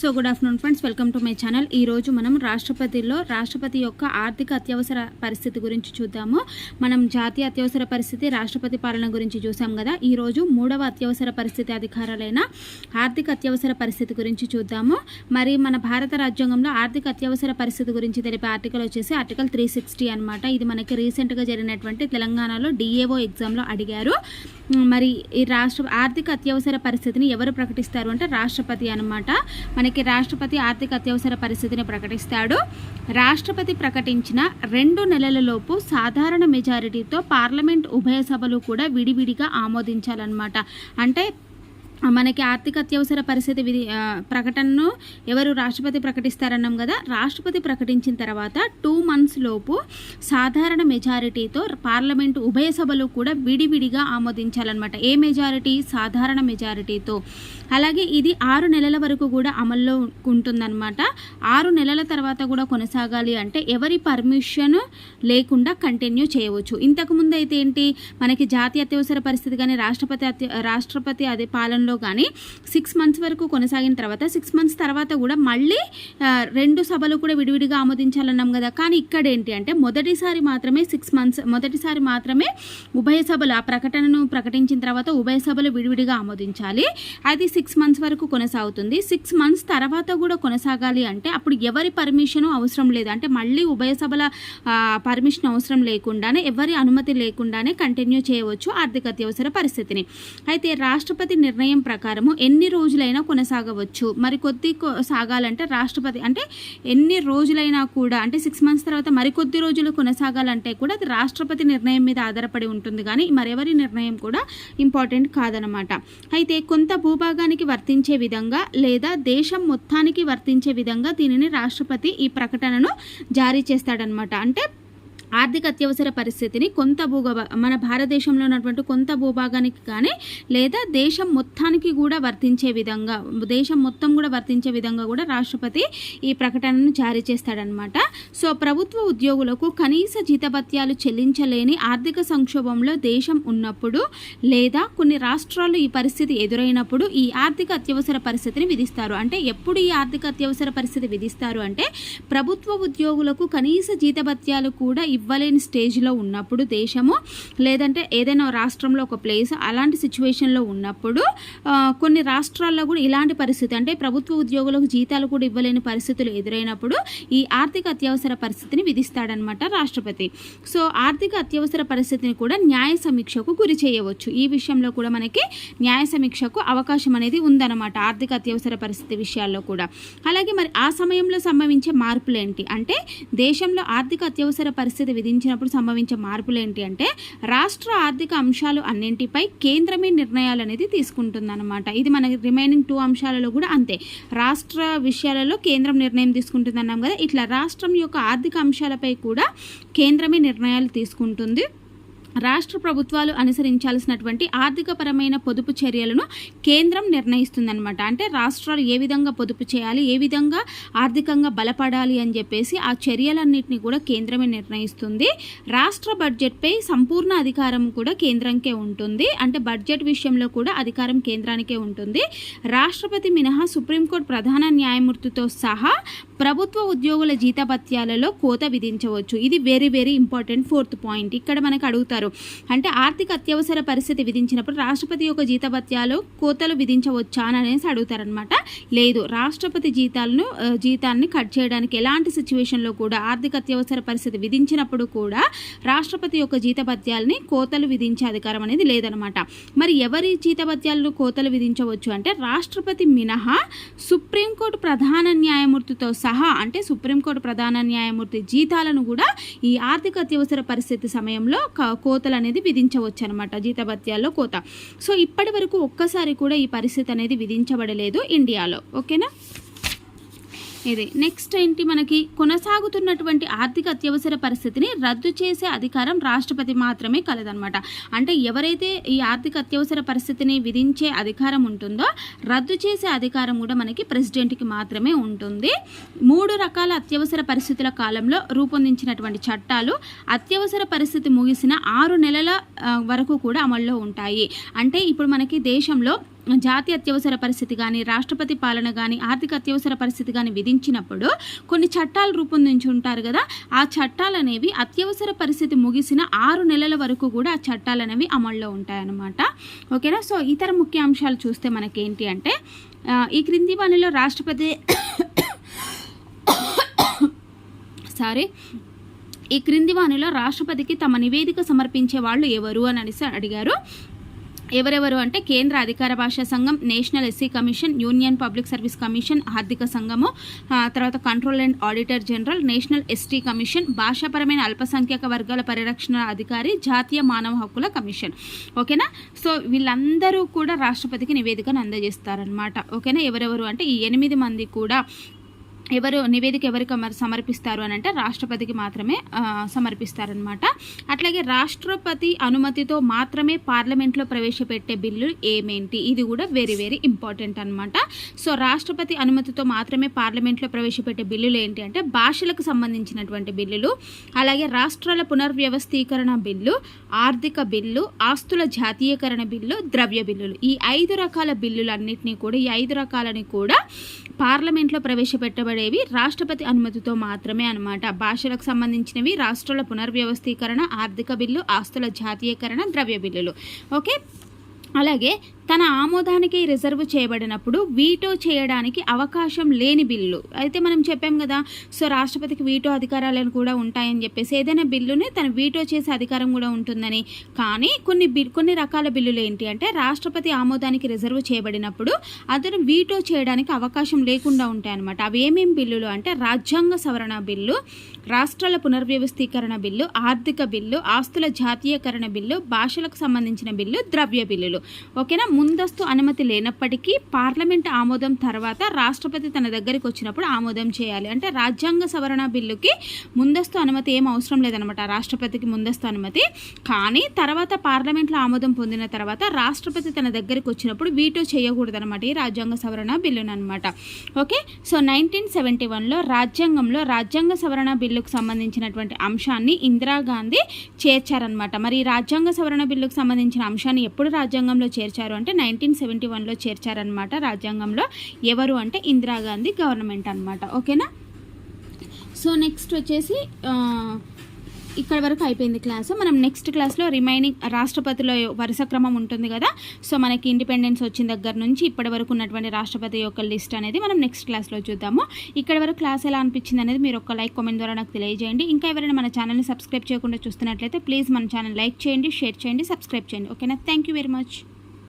So good afternoon friends welcome to my channel. ఈ రోజు మనం రాష్ట్రపతిలో రాష్ట్రపతి యొక్క ఆర్థిక అత్యవసర పరిస్థితి గురించి చూద్దాము. మనం జాతీయ అత్యవసర పరిస్థితి రాష్ట్రపతి పాలన గురించి చూసాం కదా. ఈ రోజు మూడవ అత్యవసర పరిస్థితి అధికారాలైన ఆర్థిక అత్యవసర పరిస్థితి గురించి చూద్దాము. మరి మన భారత రాజ్యాంగంలో ఆర్థిక అత్యవసర పరిస్థితి గురించి తెలిపే ఆర్టికల్ వచ్చేసి ఆర్టికల్ త్రీ సిక్స్టీ అనమాట ఇది మనకి రీసెంట్గా జరిగినటువంటి తెలంగాణలో డిఏఓ ఎగ్జామ్లో అడిగారు. మరి ఈ రాష్ట్ర ఆర్థిక అత్యవసర పరిస్థితిని ఎవరు ప్రకటిస్తారు అంటే రాష్ట్రపతి అనమాట మనకి రాష్ట్రపతి ఆర్థిక అత్యవసర పరిస్థితిని ప్రకటిస్తాడు. రాష్ట్రపతి ప్రకటించిన రెండు నెలలలోపు సాధారణ మెజారిటీతో పార్లమెంట్ ఉభయ సభలు కూడా విడివిడిగా ఆమోదించాలన్నమాట. అంటే మనకి ఆర్థిక అత్యవసర పరిస్థితి విధి ప్రకటనను ఎవరు రాష్ట్రపతి ప్రకటిస్తారన్నాం కదా రాష్ట్రపతి ప్రకటించిన తర్వాత టూ మంత్స్ లోపు సాధారణ మెజారిటీతో పార్లమెంటు ఉభయ సభలు కూడా విడివిడిగా ఆమోదించాలన్నమాట. ఏ మెజారిటీ? సాధారణ మెజారిటీతో. అలాగే ఇది ఆరు నెలల వరకు కూడా అమల్లో ఉంటుందన్నమాట. ఆరు నెలల తర్వాత కూడా కొనసాగాలి అంటే ఎవరి పర్మిషన్ లేకుండా కంటిన్యూ చేయవచ్చు. ఇంతకుముందు అయితే ఏంటి? మనకి జాతీయ అత్యవసర పరిస్థితి కానీ రాష్ట్రపతి అత్య రాష్ట్రపతి అదే పాలనలో కానీ సిక్స్ మంత్స్ వరకు కొనసాగిన తర్వాత సిక్స్ మంత్స్ తర్వాత కూడా మళ్ళీ రెండు సభలు కూడా విడివిడిగా ఆమోదించాలన్నాం కదా. కానీ ఇక్కడ ఏంటి అంటే మొదటిసారి మాత్రమే సిక్స్ మంత్స్ మొదటిసారి మాత్రమే ఉభయ సభలు ఆ ప్రకటనను ప్రకటించిన తర్వాత ఉభయ సభలు విడివిడిగా ఆమోదించాలి. అది సిక్స్ మంత్స్ వరకు కొనసాగుతుంది. సిక్స్ మంత్స్ తర్వాత కూడా కొనసాగాలి అంటే అప్పుడు ఎవరి పర్మిషన్ అవసరం లేదు. అంటే మళ్ళీ ఉభయ సభల పర్మిషన్ అవసరం లేకుండానే ఎవరి అనుమతి లేకుండానే కంటిన్యూ చేయవచ్చు ఆర్థిక అత్యవసర పరిస్థితిని. అయితే రాష్ట్రపతి నిర్ణయం ప్రకారము ఎన్ని రోజులైనా కొనసాగవచ్చు. మరి కొద్ది సాగాలంటే రాష్ట్రపతి అంటే ఎన్ని రోజులైనా కూడా అంటే సిక్స్ మంత్స్ తర్వాత మరికొద్ది రోజులు కొనసాగాలంటే కూడా అది రాష్ట్రపతి నిర్ణయం మీద ఆధారపడి ఉంటుంది. కానీ మరెవరి నిర్ణయం కూడా ఇంపార్టెంట్ కాదనమాట అయితే కొంత భూభాగానికి వర్తించే విధంగా లేదా దేశం మొత్తానికి వర్తించే విధంగా దీనిని రాష్ట్రపతి ఈ ప్రకటనను జారీ చేస్తాడనమాట అంటే ఆర్థిక అత్యవసర పరిస్థితిని కొంత భూభా మన భారతదేశంలో ఉన్నటువంటి కొంత భూభాగానికి కానీ లేదా దేశం మొత్తానికి కూడా వర్తించే విధంగా దేశం మొత్తం కూడా వర్తించే విధంగా కూడా రాష్ట్రపతి ఈ ప్రకటనను జారీ చేస్తాడనమాట సో ప్రభుత్వ ఉద్యోగులకు కనీస జీతభత్యాలు చెల్లించలేని ఆర్థిక సంక్షోభంలో దేశం ఉన్నప్పుడు లేదా కొన్ని రాష్ట్రాలు ఈ పరిస్థితి ఎదురైనప్పుడు ఈ ఆర్థిక అత్యవసర పరిస్థితిని విధిస్తారు. అంటే ఎప్పుడు ఈ ఆర్థిక అత్యవసర పరిస్థితి విధిస్తారు అంటే ప్రభుత్వ ఉద్యోగులకు కనీస జీతభత్యాలు కూడా ఇవ్వలేని స్టేజ్లో ఉన్నప్పుడు దేశము లేదంటే ఏదైనా రాష్ట్రంలో ఒక ప్లేస్ అలాంటి సిచ్యువేషన్లో ఉన్నప్పుడు కొన్ని రాష్ట్రాల్లో కూడా ఇలాంటి పరిస్థితి అంటే ప్రభుత్వ ఉద్యోగులకు జీతాలు కూడా ఇవ్వలేని పరిస్థితులు ఎదురైనప్పుడు ఈ ఆర్థిక అత్యవసర పరిస్థితిని విధిస్తాడనమాట రాష్ట్రపతి. సో ఆర్థిక అత్యవసర పరిస్థితిని కూడా న్యాయ సమీక్షకు గురి చేయవచ్చు. ఈ విషయంలో కూడా మనకి న్యాయ సమీక్షకు అవకాశం అనేది ఉందన్నమాట ఆర్థిక అత్యవసర పరిస్థితి విషయాల్లో కూడా. అలాగే మరి ఆ సమయంలో సంభవించే మార్పులు ఏంటి? అంటే దేశంలో ఆర్థిక అత్యవసర పరిస్థితి విధించినప్పుడు సంభవించే మార్పులు ఏంటి అంటే రాష్ట్ర ఆర్థిక అంశాలు అన్నింటిపై కేంద్రమే నిర్ణయాలు అనేది తీసుకుంటుందన్నమాట. ఇది మన రిమైనింగ్ టూ అంశాలలో కూడా అంతే. రాష్ట్ర విషయాలలో కేంద్రం నిర్ణయం తీసుకుంటుందన్నాం కదా. ఇట్లా రాష్ట్రం యొక్క ఆర్థిక అంశాలపై కూడా కేంద్రమే నిర్ణయాలు తీసుకుంటుంది. రాష్ట్ర ప్రభుత్వాలు అనుసరించాల్సినటువంటి ఆర్థికపరమైన పొదుపు చర్యలను కేంద్రం నిర్ణయిస్తుందన్నమాట. అంటే రాష్ట్రాలు ఏ విధంగా పొదుపు చేయాలి ఏ విధంగా ఆర్థికంగా బలపడాలి అని చెప్పేసి ఆ చర్యలన్నింటినీ కూడా కేంద్రమే నిర్ణయిస్తుంది. రాష్ట్ర బడ్జెట్పై సంపూర్ణ అధికారం కూడా కేంద్రంకే ఉంటుంది. అంటే బడ్జెట్ విషయంలో కూడా అధికారం కేంద్రానికే ఉంటుంది. రాష్ట్రపతి మినహా సుప్రీంకోర్టు ప్రధాన న్యాయమూర్తితో సహా ప్రభుత్వ ఉద్యోగుల జీతభత్యాలలో కోత విధించవచ్చు. ఇది very very important fourth point ఇక్కడ మనకు అడుగుతారు అంటే ఆర్థిక అత్యవసర పరిస్థితి విధించినప్పుడు రాష్ట్రపతి యొక్క జీతభత్యాలు కోతలు విధించవచ్చా అని అనేసి అడుగుతారనమాట లేదు రాష్ట్రపతి జీతాలను జీతాన్ని కట్ చేయడానికి ఎలాంటి సిచ్యువేషన్లో కూడా ఆర్థిక అత్యవసర పరిస్థితి విధించినప్పుడు కూడా రాష్ట్రపతి యొక్క జీతభత్యాలని కోతలు విధించే అధికారం అనేది లేదనమాట మరి ఎవరి జీతభత్యాలను కోతలు విధించవచ్చు అంటే రాష్ట్రపతి మినహా సుప్రీంకోర్టు ప్రధాన న్యాయమూర్తితో సహా అంటే సుప్రీంకోర్టు ప్రధాన న్యాయమూర్తి జీతాలను కూడా ఈ ఆర్థిక అత్యవసర పరిస్థితి సమయంలో కోతలు అనేది విధించవచ్చు అనమాట జీతభత్యాల్లో కోత. సో ఇప్పటి వరకు ఒక్కసారి కూడా ఈ పరిస్థితి అనేది విధించబడలేదు ఇండియాలో. ఓకేనా? ఇది. నెక్స్ట్ ఏంటి మనకి? కొనసాగుతున్నటువంటి ఆర్థిక అత్యవసర పరిస్థితిని రద్దు చేసే అధికారం రాష్ట్రపతి మాత్రమే కలదనమాట అంటే ఎవరైతే ఈ ఆర్థిక అత్యవసర పరిస్థితిని విధించే అధికారం ఉంటుందో రద్దు చేసే అధికారం కూడా మనకి ప్రెసిడెంట్కి మాత్రమే ఉంటుంది. మూడు రకాల అత్యవసర పరిస్థితుల కాలంలో రూపొందించినటువంటి చట్టాలు అత్యవసర పరిస్థితి ముగిసిన ఆరు నెలల వరకు కూడా అమల్లో ఉంటాయి. అంటే ఇప్పుడు మనకి దేశంలో జాతి అత్యవసర పరిస్థితి కానీ రాష్ట్రపతి పాలన కానీ ఆర్థిక అత్యవసర పరిస్థితి కానీ విధించినప్పుడు కొన్ని చట్టాలు రూపొందించి ఉంటారు కదా ఆ చట్టాలు అనేవి అత్యవసర పరిస్థితి ముగిసిన ఆరు నెలల వరకు కూడా ఆ చట్టాలు అనేవి అమల్లో ఉంటాయన్నమాట. ఓకేనా? సో ఇతర ముఖ్య అంశాలు చూస్తే మనకేంటి అంటే ఈ క్రింది పనిలో రాష్ట్రపతి సారీ ఈ క్రింది వానిలో రాష్ట్రపతికి తమ నివేదిక సమర్పించే వాళ్ళు ఎవరు అని అడిగారు. ఎవరెవరు అంటే కేంద్ర అధికార భాషా సంఘం national SC commission union public service commission ఆర్థిక సంఘము తర్వాత control and auditor general national ST commission భాషాపరమైన అల్పసంఖ్యాక వర్గాల పరిరక్షణ అధికారి జాతీయ మానవ హక్కుల కమిషన్. ఓకేనా? సో వీళ్ళందరూ కూడా రాష్ట్రపతికి నివేదికను అందజేస్తారనమాట ఓకేనా? ఎవరెవరు అంటే ఈ ఎనిమిది మంది కూడా ఎవరు నివేదిక ఎవరికి సమర్పిస్తారు అని అంటే రాష్ట్రపతికి మాత్రమే సమర్పిస్తారనమాట అట్లాగే రాష్ట్రపతి అనుమతితో మాత్రమే పార్లమెంట్లో ప్రవేశపెట్టే బిల్లు ఏమేంటి? ఇది కూడా వెరీ వెరీ ఇంపార్టెంట్ అనమాట సో రాష్ట్రపతి అనుమతితో మాత్రమే పార్లమెంట్లో ప్రవేశపెట్టే బిల్లులు ఏంటి అంటే భాషలకు సంబంధించినటువంటి బిల్లులు అలాగే రాష్ట్రాల పునర్వ్యవస్థీకరణ బిల్లు ఆర్థిక బిల్లు ఆస్తుల జాతీయకరణ బిల్లు ద్రవ్య బిల్లులు. ఈ ఐదు రకాల బిల్లులన్నింటినీ కూడా ఈ ఐదు రకాలని కూడా పార్లమెంట్లో అనేవి రాష్ట్రపతి అనుమతితో మాత్రమే అనమాట భాషలకు సంబంధించినవి రాష్ట్రాల పునర్వ్యవస్థీకరణ ఆర్థిక బిల్లు ఆస్తుల జాతీయకరణ ద్రవ్య బిల్లులు. ఓకే? అలాగే తన ఆమోదానికి రిజర్వ్ చేయబడినప్పుడు వీటో చేయడానికి అవకాశం లేని బిల్లు. అయితే మనం చెప్పాం కదా సో రాష్ట్రపతికి వీటో అధికారాలను కూడా ఉంటాయని చెప్పేసి ఏదైనా బిల్లుని తన వీటో చేసే అధికారం కూడా ఉంటుందని. కానీ కొన్ని బిల్ కొన్ని రకాల బిల్లులు ఏంటి అంటే రాష్ట్రపతి ఆమోదానికి రిజర్వ్ చేయబడినప్పుడు అతను వీటో చేయడానికి అవకాశం లేకుండా ఉంటాయన్నమాట. అవి ఏమేమి బిల్లులు అంటే రాజ్యాంగ సవరణ బిల్లు రాష్ట్రాల పునర్వ్యవస్థీకరణ బిల్లు ఆర్థిక బిల్లు ఆస్తుల జాతీయకరణ బిల్లు భాషలకు సంబంధించిన బిల్లు ద్రవ్య బిల్లులు. ఓకేనా? ముందస్తు అనుమతి లేనప్పటికీ పార్లమెంట్ ఆమోదం తర్వాత రాష్ట్రపతి తన దగ్గరికి వచ్చినప్పుడు ఆమోదం చేయాలి. అంటే రాజ్యాంగ సవరణ బిల్లుకి ముందస్తు అనుమతి ఏం అవసరం లేదనమాట రాష్ట్రపతికి ముందస్తు అనుమతి. కానీ తర్వాత పార్లమెంట్లో ఆమోదం పొందిన తర్వాత రాష్ట్రపతి తన దగ్గరికి వచ్చినప్పుడు వీటో చేయకూడదనమాట ఈ రాజ్యాంగ సవరణ బిల్లును అనమాట ఓకే? సో నైన్టీన్ సెవెంటీ వన్లో రాజ్యాంగంలో రాజ్యాంగ సవరణ బిల్లుకు సంబంధించినటువంటి అంశాన్ని ఇందిరాగాంధీ చేర్చారనమాట మరి రాజ్యాంగ సవరణ బిల్లుకు సంబంధించిన అంశాన్ని ఎప్పుడు రాజ్యాంగంలో చేర్చారు అంటే నైన్టీన్ సెవెంటీ వన్లో చేర్చారనమాట రాజ్యాంగంలో. ఎవరు అంటే ఇందిరాగాంధీ గవర్నమెంట్ అనమాట ఓకేనా? సో నెక్స్ట్ వచ్చేసి ఇక్కడ వరకు అయిపోయింది క్లాస్. మనం నెక్స్ట్ క్లాస్లో రిమైనింగ్ రాష్ట్రపతిలో వరుస క్రమం ఉంటుంది కదా. సో మనకి ఇండిపెండెన్స్ వచ్చిన దగ్గర నుంచి ఇప్పటి వరకు ఉన్నటువంటి రాష్ట్రపతి యొక్క లిస్ట్ అనేది మనం నెక్స్ట్ క్లాస్లో చూద్దాము. ఇక్కడ వరకు క్లాస్ ఎలా అనిపించింది అనేది మీరు ఒక లైక్ కామెంట్ ద్వారా నాకు తెలియజేయండి. ఇంకా ఎవరైనా మన ఛానల్ని సబ్స్క్రైబ్ చేయకుండా చూస్తున్నట్లయితే ప్లీజ్ మన ఛానల్ లైక్ చేయండి షేర్ చేయండి సబ్స్క్రైబ్ చేయండి. ఓకేనా? Thank you very much.